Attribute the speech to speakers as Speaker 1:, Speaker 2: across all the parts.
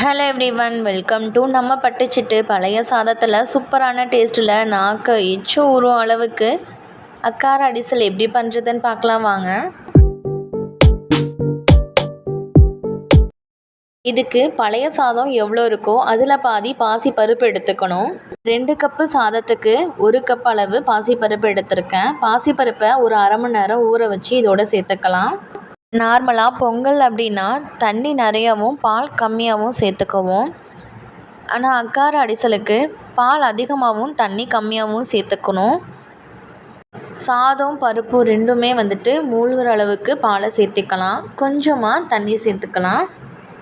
Speaker 1: Hello everyone welcome to நம்ம பட்டுச்சிட்டு பழைய சாதத்தில் சூப்பரான டேஸ்ட்டில் நாக்கு எச்சு உருவம் அளவுக்கு அக்கார அடிசல் எப்படி பண்ணுறதுன்னு பார்க்கலாம் வாங்க. இதுக்கு பழைய சாதம் எவ்வளோ இருக்கோ அதில் பாதி பாசி பருப்பு எடுத்துக்கணும். ரெண்டு கப்பு சாதத்துக்கு ஒரு கப் அளவு பாசி பருப்பு எடுத்திருக்கேன். பாசி பருப்பை ஒரு அரை மணி நேரம் ஊற வச்சு இதோட சேர்த்துக்கலாம். நார்மலாக பொங்கல் அப்படின்னா தண்ணி நிறையாவும் பால் கம்மியாகவும் சேர்த்துக்குவோம். ஆனால் அக்கார அடிசலுக்கு பால் அதிகமாகவும் தண்ணி கம்மியாகவும் சேர்த்துக்கணும். சாதம் பருப்பு ரெண்டுமே வந்துட்டு மூழ்கிற அளவுக்கு பாலை சேர்த்துக்கலாம். கொஞ்சமாக தண்ணி சேர்த்துக்கலாம்.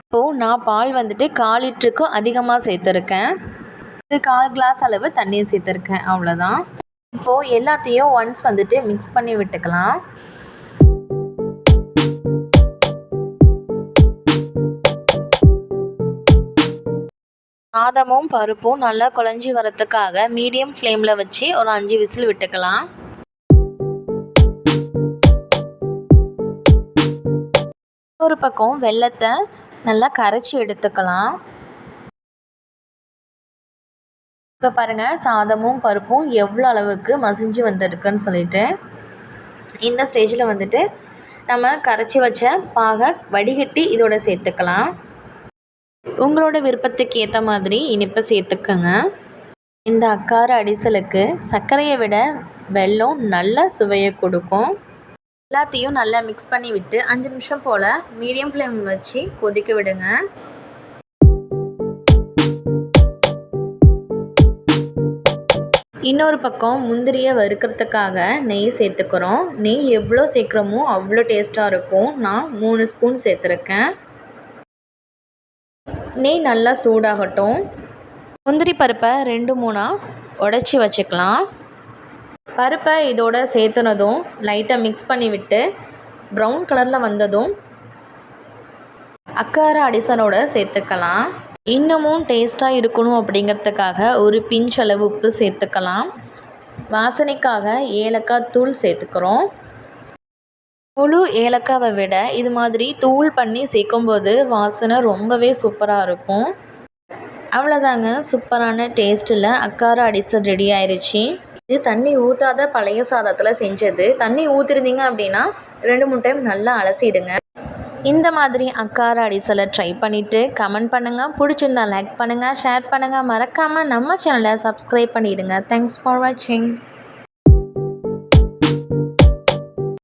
Speaker 1: இப்போது நான் பால் வந்துட்டு கால் லிட்டருக்கும் அதிகமாக சேர்த்துருக்கேன். ஒரு கால் கிளாஸ் அளவு தண்ணி சேர்த்துருக்கேன் அவ்வளோதான் இப்போது எல்லாத்தையும் ஒன்ஸ் வந்துட்டு மிக்ஸ் பண்ணி விட்டுக்கலாம். சாதமும் பருப்பும் நல்லா குழஞ்சி வரத்துக்காக மீடியம் ஃப்ளேமில் வச்சு ஒரு அஞ்சு விசில் விட்டுக்கலாம். ஒரு பக்கம் வெள்ளத்தை நல்லா கரைச்சி எடுத்துக்கலாம். இப்போ பாருங்கள் சாதமும் பருப்பும் எவ்வளோ அளவுக்கு மசிஞ்சு வந்திருக்குன்னு சொல்லிட்டு இந்த ஸ்டேஜில் வந்துட்டு நம்ம கரைச்சி வச்ச பாகை வடிகட்டி இதோட சேர்த்துக்கலாம். உங்களோட விருப்பத்துக்கு ஏற்ற மாதிரி இனிப்பை சேர்த்துக்கோங்க. இந்த அக்கார அடிசலுக்கு சர்க்கரையை விட வெல்லம் நல்ல சுவையை கொடுக்கும். எல்லாத்தையும் நல்லா மிக்ஸ் பண்ணி விட்டு அஞ்சு நிமிஷம் போல் மீடியம் ஃப்ளேம் வச்சு கொதிக்க விடுங்க. இன்னொரு பக்கம் முந்திரியை வறுக்கிறதுக்காக நெய் சேர்த்துக்கிறோம். நெய் எவ்வளோ சேர்க்குறோமோ அவ்வளோ டேஸ்ட்டாக இருக்கும். நான் மூணு ஸ்பூன் சேர்த்துருக்கேன். நெய் நல்லா சூடாகட்டும். முந்திரி பருப்பை ரெண்டு மூணாக உடச்சி வச்சுக்கலாம். பருப்பை இதோட சேர்த்துனதும் லைட்டாக மிக்ஸ் பண்ணிவிட்டு ப்ரௌன் கலரில் வந்ததும் அக்கார அடிசலோட சேர்த்துக்கலாம். இன்னமும் டேஸ்ட்டாக இருக்கணும் அப்படிங்கிறதுக்காக ஒரு பிஞ்ச் அளவு உப்பு சேர்த்துக்கலாம். வாசனைக்காக ஏலக்காய் தூள் சேர்த்துக்கிறோம். முழு ஏலக்காவை விட இது மாதிரி தூள் பண்ணி சேர்க்கும்போது வாசனை ரொம்பவே சூப்பராக இருக்கும். அவ்வளோதாங்க சூப்பரான டேஸ்ட்டில் அக்காரம் அடிசல் ரெடி ஆயிடுச்சு இது தண்ணி ஊற்றாத பழைய சாதத்தில் செஞ்சது. தண்ணி ஊற்றிருந்தீங்க அப்படின்னா ரெண்டு மூணு டைம் நல்லா அலசிடுங்க. இந்த மாதிரி அக்கார அடிசலை ட்ரை பண்ணிவிட்டு கமெண்ட் பண்ணுங்கள் பிடிச்சிருந்தா லைக் பண்ணுங்கள் ஷேர் பண்ணுங்கள் மறக்காமல் நம்ம சேனலை சப்ஸ்கிரைப் பண்ணிவிடுங்க தேங்க்ஸ் ஃபார் வாட்சிங்